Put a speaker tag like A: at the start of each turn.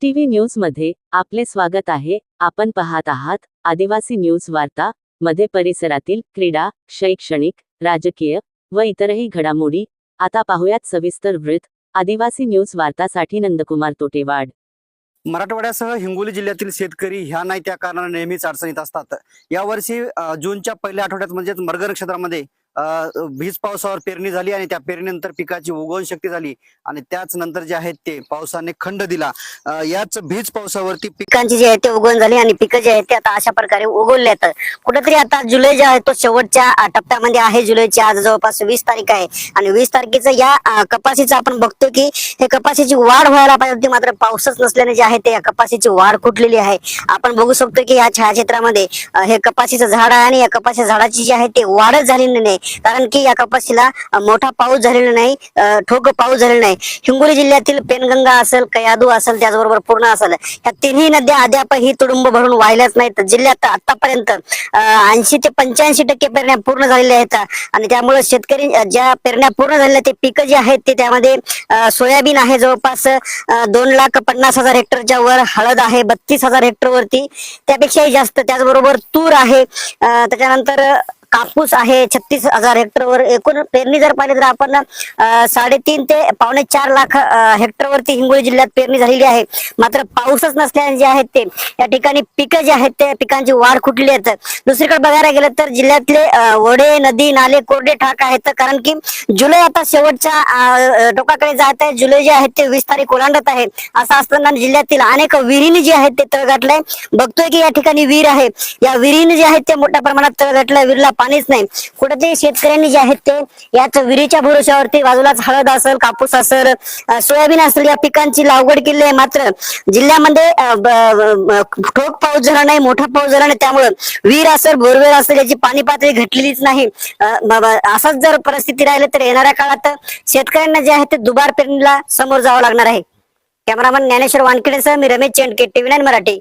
A: TV न्यूजमध्ये आपले स्वागत आहे. आपण पाहत आहात आदिवासी न्यूज वार्ता मध्ये परिसरातील क्रीडा शैक्षणिक राजकीय व इतरही घडामोडी. आता पाहुयात सविस्तर वृत्त. आदिवासी न्यूज वार्तासाठी नंदकुमार तोटेवाड.
B: मराठवाड्यासह हिंगोली जिल्ह्यातील शेतकरी ह्या नाही त्या कारणाने नेहमीच अडचणीत असतात. यावर्षी जूनच्या पहिल्या आठवड्यात म्हणजेच मरगर नक्षत्रामध्ये वीज पावसावर पेरणी झाली आणि त्या पेरणीनंतर पिकाची उगवण शक्ती झाली आणि त्याच नंतर जे आहेत ते पावसाने खंड दिला. याच भीज पावसावरती
C: पिकांची जी आहे ते उगवण झाली आणि पिकं जे आहेत ते आता अशा प्रकारे उगवले आहेत. कुठेतरी आता जुलै जे आहे तो शेवटच्या टप्प्यामध्ये आहे. जुलैची आज जवळपास वीस तारीख आहे. आणि वीस तारखेचं या कपाशीचं आपण बघतो की हे कपाशीची वाढ व्हायला पाहिजे होती. मात्र पाऊसच नसल्याने जे आहे ते या कपाशीची वाढ कुठलेली आहे. आपण बघू शकतो की या छायाचित्रामध्ये हे कपाशीचं झाड आहे आणि या कपाशी झाडाची जी आहे ते वाढच झालेली नाही. कारण की या कपाशीला मोठा पाऊस झालेला नाही ठोक पाऊस झालेला नाही. हिंगोली जिल्ह्यातील पेनगंगा असेल कयादू असेल त्याचबरोबर पूर्ण असेल या तिन्ही नद्या अद्यापही तुडुंब भरून वाहिल्याच नाहीत. जिल्ह्यात आतापर्यंत ऐंशी ते पंच्याऐंशी टक्के पेरण्या पूर्ण झालेल्या आहेत. आणि त्यामुळे शेतकरी ज्या पेरण्या पूर्ण झालेल्या ते पिकं जे आहेत ते त्यामध्ये सोयाबीन आहे जवळपास दोन लाख पन्नास हजार हेक्टरच्या वर हळद आहे बत्तीस हजार हेक्टर वरती त्यापेक्षाही जास्त त्याचबरोबर तूर आहे. त्याच्यानंतर कापूस आहे छत्तीस हजार हेक्टरवर एकूण पेरणी जर पाहिली तर आपण साडेतीन ते पावणे चार लाख हेक्टरवरती हिंगोली जिल्ह्यात पेरणी झालेली आहे. मात्र पाऊसच नसल्याने जे आहेत ते या ठिकाणी पिकं जे आहेत ते पिकांची वाढ खुटली आहेत. दुसरीकडे बघायला गेलं तर जिल्ह्यातले वडे ओढे नदी नाले कोरडे ठाक आहेत. कारण की जुलै आता शेवटच्या टोकाकडे जात आहे. जुलै जे आहेत ते वीस तारीख ओलांडत आहे. असं असताना जिल्ह्यातील अनेक विहिरीने जे आहेत ते तळ गाठलंय. बघतोय की या ठिकाणी विहीर आहे. या विहिरीने जे आहेत ते मोठ्या प्रमाणात तळ गाठलंय. विहिरीला पाणीच नाही. कुठेतरी शेतकऱ्यांनी जे आहेत ते याच विहिरीच्या भरोशावरती बाजूलाच हळद असेल कापूस असेल सोयाबीन असेल या पिकांची लागवड केली आहे. मात्र जिल्ह्यामध्ये ठोक पाऊस झाला नाही मोठा पाऊस झाला नाही. त्यामुळे विहीर असेल बोरवेल असेल याची पाणी पातळी घटलेलीच नाही. असंच जर परिस्थिती राहिली तर येणाऱ्या काळात शेतकऱ्यांना जे आहे ते दुबार पेरणीला समोर जावं लागणार आहे. कॅमेरामन ज्ञानेश्वर वानखेडेसह मी रमेश चेंडके टीव्ही नाईन मराठी.